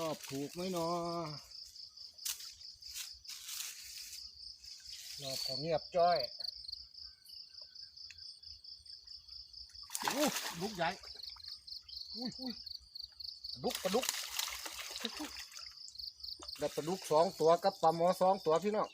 รอบถูกไหมเนาะรอบก็เงียบจ้อยอู้ลุกใหญ่อุ้ยอุ้ยดุกปลาดุกได้ปลาดุกสองตัวกับปลาหมอสองตัวพี่น้อง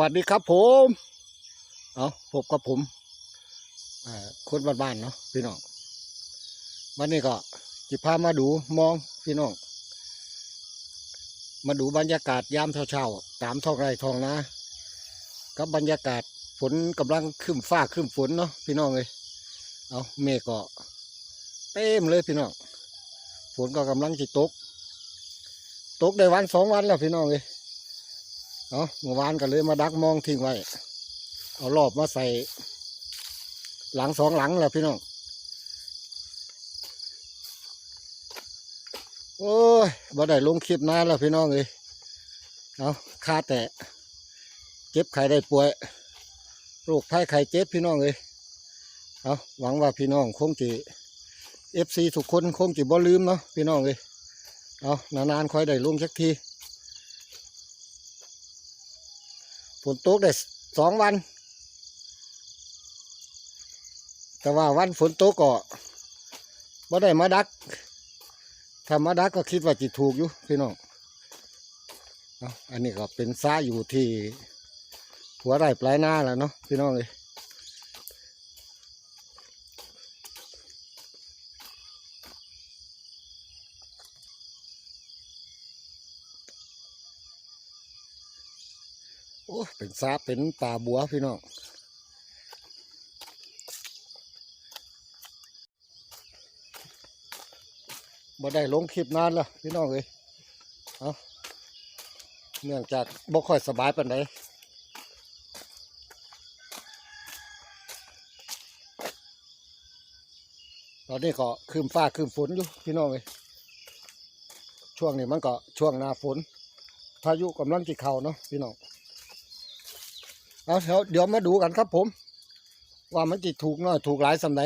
วัสดีครับผม เอาพบกับผมอ่าคนบ้านๆเนาะพี่น้อง วันนี้ก็จิพามาดูมองพี่น้อง มาดูบรรยากาศยามเช้าๆตามท้องไร่ท้องนากับบรรยากาศฝนกำลังขึ้นฟ้าขึ้นฝนเนาะพี่น้องเลย เอาเมฆก็เต็มเลยพี่น้อง ฝนก็กำลังจะตก ตกได้วันสองวันแล้วพี่น้องเลย เนาะเมื่อวานก็เลยมาดักมองทิ้งไว้ เอารอบมาใส่ หลังสองหลังแล้วพี่น้อง โอ้ยบ่ได้ลงคลิปนานแล้วพี่น้องเลยเอาคาแต่เจ็บไข้ได้ป่วยโรคภัยไข้เจ็บพี่น้องเลยเอาหวังว่าพี่น้องคงจะเอฟซีทุกคนคงจะบ่ลืมเนาะพี่น้องเลยเอานานๆค่อยได้ลงสักที ฝนตกได้สองวัน แต่ว่าวันฝนตกก็บ่ได้มาดักถ้ามาดักก็คิดว่าจิถูกอยู่พี่น้องอันนี้ก็เป็นซ้าอยู่ที่หัวไร่ปลายหน้าแล้วเนาะพี่น้องเลย โอ้เป็นซาเป็นป่าบัวพี่น้องบ่ได้ลงคลิปนานแล้วพี่น้องเอ้ยเอาเนื่องจากบ่ค่อยสบายปานใดตอนนี้ก็คืมฟ้าคืมฝนอยู่พี่น้องเอ้ยช่วงนี้มันก็ช่วงหน้าฝน พายุกำลังจะเข้าเนาะพี่น้อง เอาเดี๋ยวเดี๋ยวมาดูกันครับผม ว่ามันจะถูกน้อยถูกหลายสำใด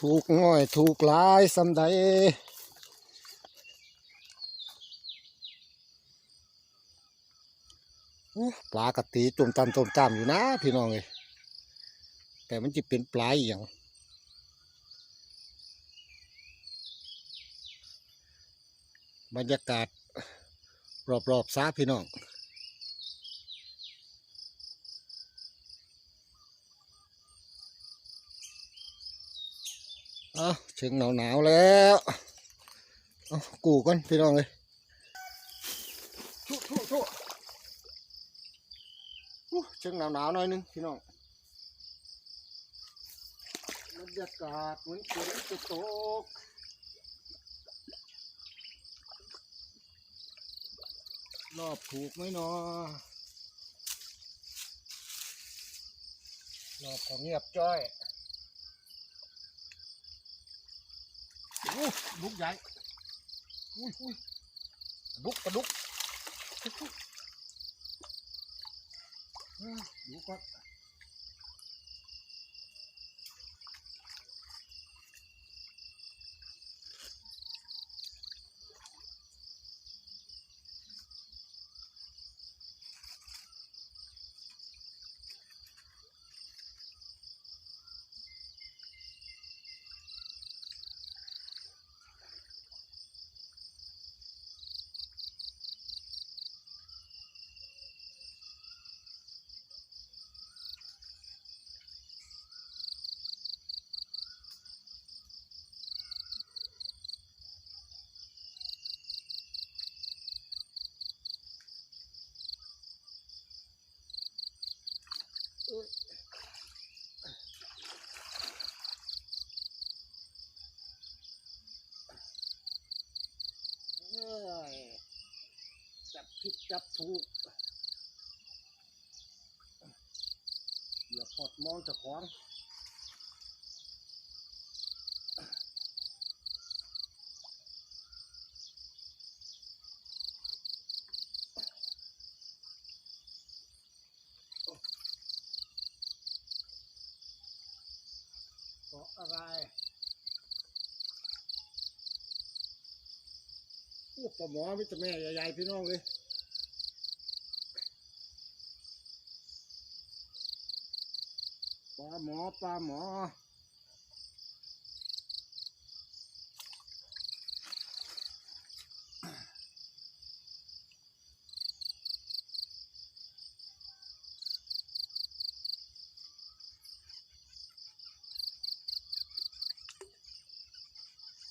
ถูกง่อยถูกหลายสำใดอู้ปลากระตีจุ่มตำจุ่มตำอยู่นะพี่น้องเลยแต่มันจะเป็นปลาอย่างบรรยากาศ รอบๆซาพี่น้องเอาถึงหนาวหนาวๆแล้วเอากูก่อนพี่น้องเลยทุทุทุอู้ถึงหนาวหนาวๆหน่อยนึงพี่น้องบรรยากาศเหมือนฝนจะตก รอบถูกไหมเนาะรอบของเงียบจ้อยอู้ลุกใหญ่อุ้ยอุ้ยลุกปลาดุกดูก่อน ยจับผิดจับถูกอย่าพอดมองจะของเกาะอะไร โอ้ปลาหมอมิตรแม่ใหญ่ๆพี่น้องเลยปลาหมอปลาหมอ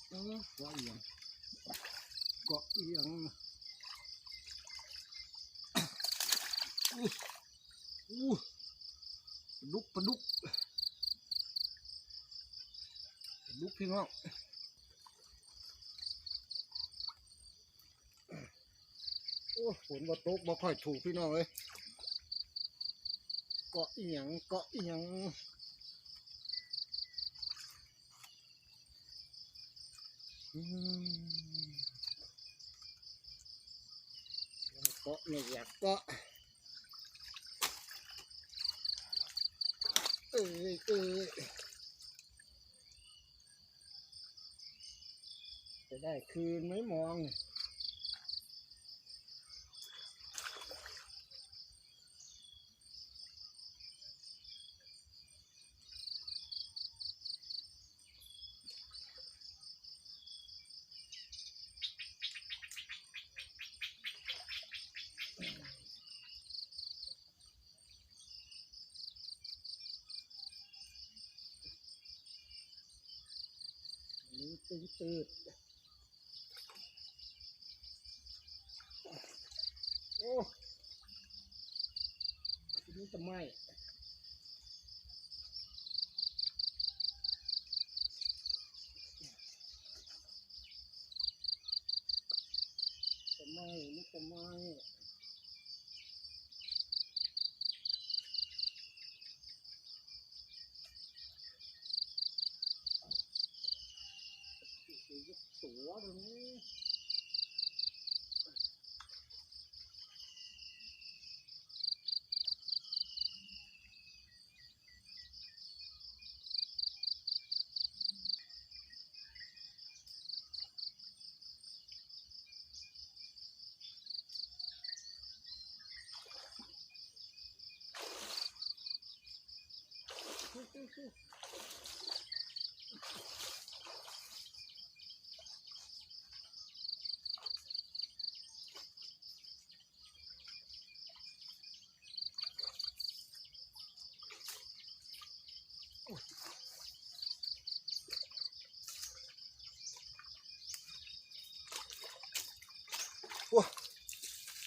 เออเกาะเอียง กาะเอียงอู้หูปลาดุกปลาดุกปลาดุกพี่น้องโอ้ฝนบ่ตกบ่ค่อยถูกพี่น้องเลยเกาะเอียงเกาะเอียงอืม เกาะไม่อยากเกาะเอ้ยเอ้ยจะได้คืนไม่มอง นี่ตึงตืดโอ้นี่จะไหมจะไหมนี่จะไหมตั วตรงนี้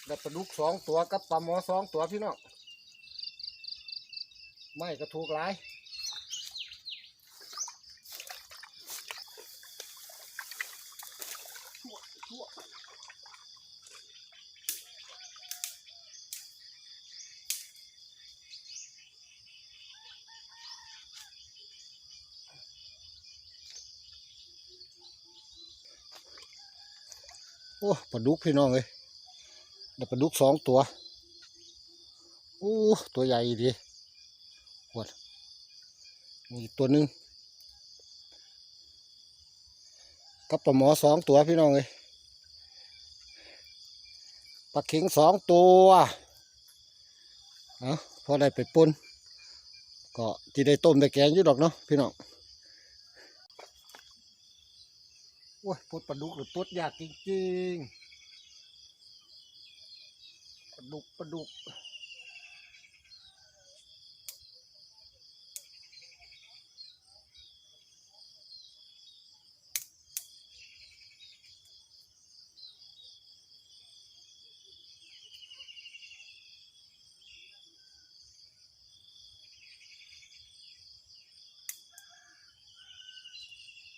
ได้ปลาดุกสองตัวกับปลาหมอสองตัวพี่น้องไม่ก็ถูกหลาย อ้ปลาดุกพี่น้องเลยได้ปลาดุกสองตัวโอ้ตัวใหญ่ดีหวดมีตัวหนึ่งกับปลาหมอสองตัวพี่น้องเลยปลาเข็งสองตัวเอาพอได้ไปปนก็จะได้ต้มได้แกงอยู่ดอกเนาะพี่น้อง โอ้ยพุดปลาดุกหรือตัดยากจริงๆปลาดุกปลาดุก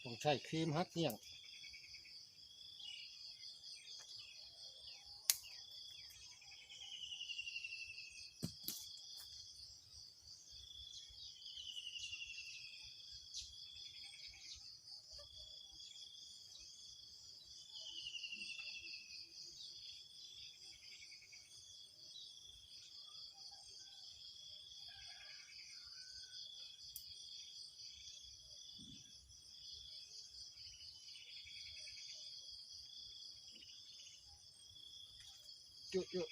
ต้องใช้ครีมฮักเนี่ย จุจุ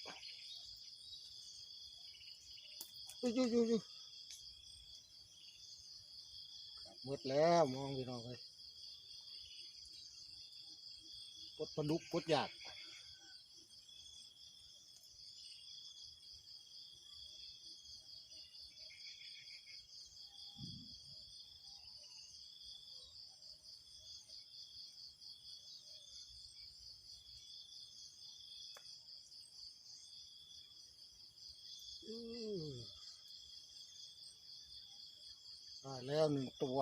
จุจุจุจุหมดแล้วมองพี่น้องเลยปดปลาดุกปดหยาก อืมได้ แล้วหนึ่งตัว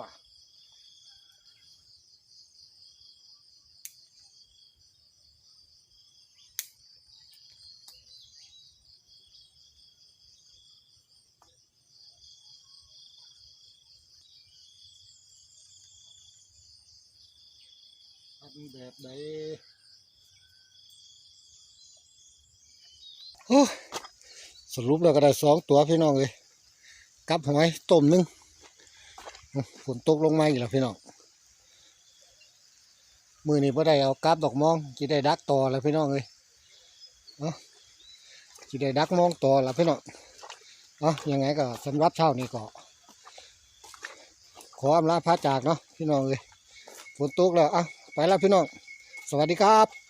ทำแบบใดโอ้ยสรุปแล้วก็ได้สองตัวพี่น้องเลยกับหอยต้มหนึง ฝนตกลงมาอีกแล้วพี่น้องมือนี้พ่ได้เอากราบดอกมองจีได้ดักต่อแล้วพี่น้องเลยเนาะจีได้ดักมองต่อแล้วพี่น้องเนาะยังไงก็สำหรับเช้านี้ก็ขออำลาพระจากเนาะพี่น้องเลยฝนตกแล้วอะไปแล้วพี่น้อง สวัสดีครับ